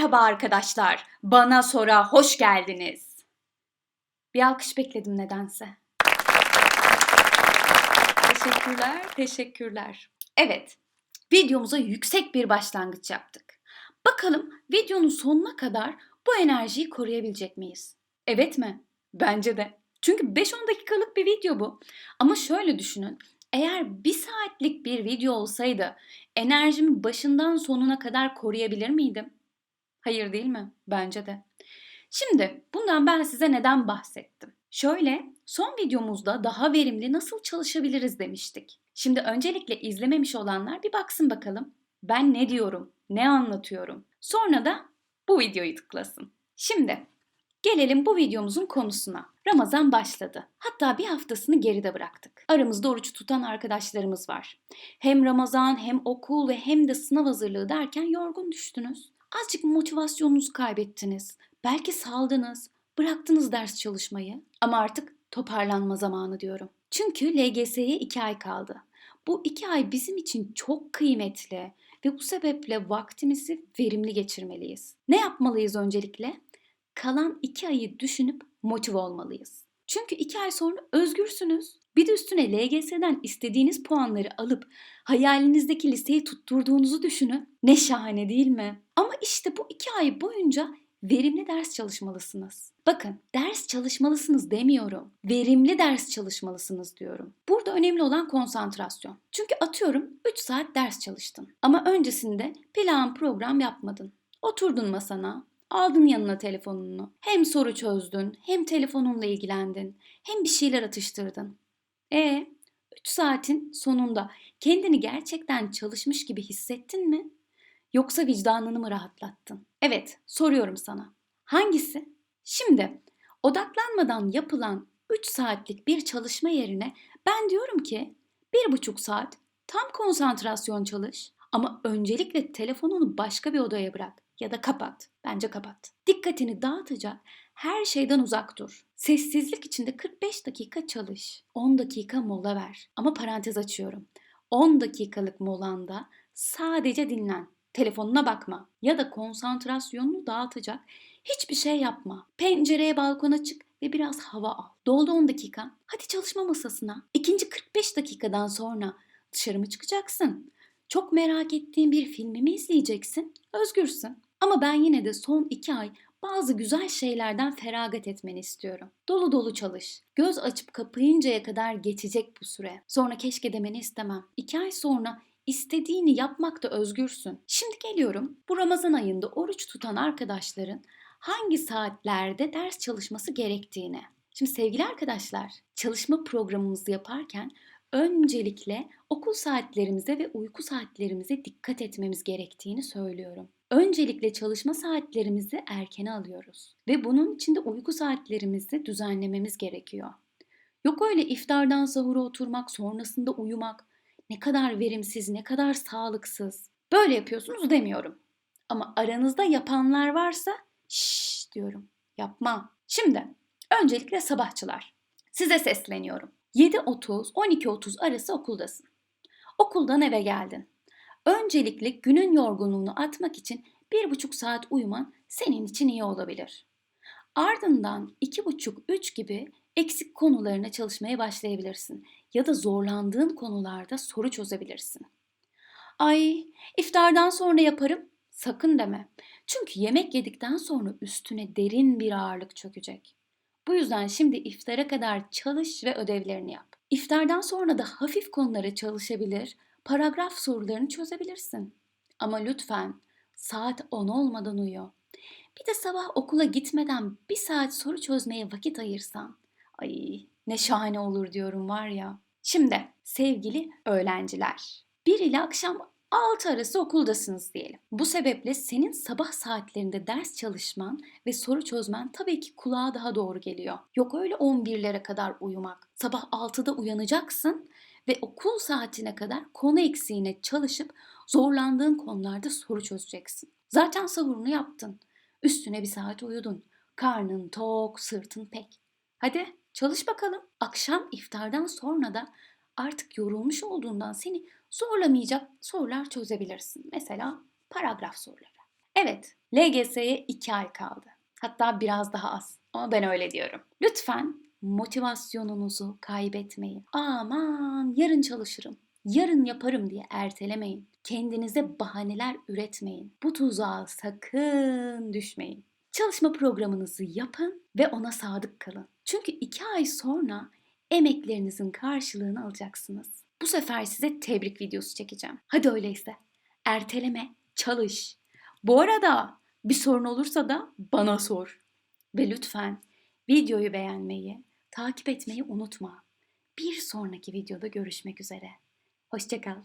Merhaba arkadaşlar. Bana Sora hoş geldiniz. Bir alkış bekledim nedense. Teşekkürler, teşekkürler. Evet, videomuza yüksek bir başlangıç yaptık. Bakalım videonun sonuna kadar bu enerjiyi koruyabilecek miyiz? Evet mi? Bence de. Çünkü 5-10 dakikalık bir video bu. Ama şöyle düşünün. Eğer bir saatlik bir video olsaydı enerjimi başından sonuna kadar koruyabilir miydim? Hayır değil mi? Bence de. Şimdi bundan ben size neden bahsettim? Şöyle, son videomuzda daha verimli nasıl çalışabiliriz demiştik. Şimdi öncelikle izlememiş olanlar bir baksın bakalım. Ben ne diyorum, ne anlatıyorum. Sonra da bu videoyu tıklasın. Şimdi gelelim bu videomuzun konusuna. Ramazan başladı. Hatta bir haftasını geride bıraktık. Aramızda oruç tutan arkadaşlarımız var. Hem Ramazan hem okul ve hem de sınav hazırlığı derken yorgun düştünüz. Azıcık motivasyonunuzu kaybettiniz. Belki saldınız, bıraktınız ders çalışmayı. Ama artık toparlanma zamanı diyorum. Çünkü LGS'ye iki ay kaldı. Bu iki ay bizim için çok kıymetli ve bu sebeple vaktimizi verimli geçirmeliyiz. Ne yapmalıyız öncelikle? Kalan iki ayı düşünüp motive olmalıyız. Çünkü iki ay sonra özgürsünüz. Bir de üstüne LGS'den istediğiniz puanları alıp hayalinizdeki liseyi tutturduğunuzu düşünün. Ne şahane değil mi? Ama işte bu iki ay boyunca verimli ders çalışmalısınız. Bakın ders çalışmalısınız demiyorum. Verimli ders çalışmalısınız diyorum. Burada önemli olan konsantrasyon. Çünkü atıyorum 3 saat ders çalıştın. Ama öncesinde plan program yapmadın. Oturdun masana, aldın yanına telefonunu. Hem soru çözdün, hem telefonunla ilgilendin, hem bir şeyler atıştırdın. E 3 saatin sonunda kendini gerçekten çalışmış gibi hissettin mi? Yoksa vicdanını mı rahatlattın? Evet, soruyorum sana. Hangisi? Şimdi odaklanmadan yapılan 3 saatlik bir çalışma yerine ben diyorum ki bir buçuk saat tam konsantrasyon çalış ama öncelikle telefonunu başka bir odaya bırak ya da kapat. Bence kapat. Dikkatini dağıtacak her şeyden uzak dur. Sessizlik içinde 45 dakika çalış. 10 dakika mola ver. Ama parantez açıyorum. 10 dakikalık molanda sadece dinlen. Telefonuna bakma ya da konsantrasyonunu dağıtacak hiçbir şey yapma. Pencereye balkona çık ve biraz hava al. Doldu 10 dakika. Hadi çalışma masasına. İkinci 45 dakikadan sonra dışarı mı çıkacaksın? Çok merak ettiğin bir filmi mi izleyeceksin? Özgürsün. Ama ben yine de son 2 ay bazı güzel şeylerden feragat etmeni istiyorum. Dolu dolu çalış. Göz açıp kapayıncaya kadar geçecek bu süre. Sonra keşke demeni istemem. 2 ay sonra istediğini yapmakta özgürsün. Şimdi geliyorum bu Ramazan ayında oruç tutan arkadaşların hangi saatlerde ders çalışması gerektiğine. Şimdi sevgili arkadaşlar, çalışma programımızı yaparken öncelikle okul saatlerimize ve uyku saatlerimize dikkat etmemiz gerektiğini söylüyorum. Öncelikle çalışma saatlerimizi erkene alıyoruz ve bunun için de uyku saatlerimizi düzenlememiz gerekiyor. Yok öyle iftardan sahura oturmak, sonrasında uyumak. Ne kadar verimsiz, ne kadar sağlıksız. Böyle yapıyorsunuz demiyorum. Ama aranızda yapanlar varsa şşş diyorum. Yapma. Şimdi öncelikle sabahçılar. Size sesleniyorum. 7.30-12.30 arası okuldasın. Okuldan eve geldin. Öncelikle günün yorgunluğunu atmak için bir buçuk saat uyuman senin için iyi olabilir. Ardından iki buçuk üç gibi eksik konularına çalışmaya başlayabilirsin ya da zorlandığın konularda soru çözebilirsin. Ay, iftardan sonra yaparım. Sakın deme. Çünkü yemek yedikten sonra üstüne derin bir ağırlık çökecek. Bu yüzden şimdi iftara kadar çalış ve ödevlerini yap. İftardan sonra da hafif konulara çalışabilir, paragraf sorularını çözebilirsin. Ama lütfen saat 10 olmadan uyu. Bir de sabah okula gitmeden bir saat soru çözmeye vakit ayırsan. Ay ne şahane olur diyorum var ya. Şimdi sevgili öğrenciler. 1 ile akşam 6 arası okuldasınız diyelim. Bu sebeple senin sabah saatlerinde ders çalışman ve soru çözmen tabii ki kulağa daha doğru geliyor. Yok öyle 11'lere kadar uyumak. Sabah 6'da uyanacaksın ve okul saatine kadar konu eksiğine çalışıp zorlandığın konularda soru çözeceksin. Zaten sahurunu yaptın. Üstüne bir saat uyudun. Karnın tok, sırtın pek. Hadi çalış bakalım. Akşam iftardan sonra da artık yorulmuş olduğundan seni zorlamayacak sorular çözebilirsin. Mesela paragraf soruları. Evet, LGS'ye 2 ay kaldı. Hatta biraz daha az. Ama ben öyle diyorum. Lütfen motivasyonunuzu kaybetmeyin. Aman yarın çalışırım, yarın yaparım diye ertelemeyin. Kendinize bahaneler üretmeyin. Bu tuzağa sakın düşmeyin. Çalışma programınızı yapın ve ona sadık kalın. Çünkü iki ay sonra emeklerinizin karşılığını alacaksınız. Bu sefer size tebrik videosu çekeceğim. Hadi öyleyse. Erteleme, çalış. Bu arada bir sorun olursa da bana sor. Ve lütfen videoyu beğenmeyi, takip etmeyi unutma. Bir sonraki videoda görüşmek üzere. Hoşçakal.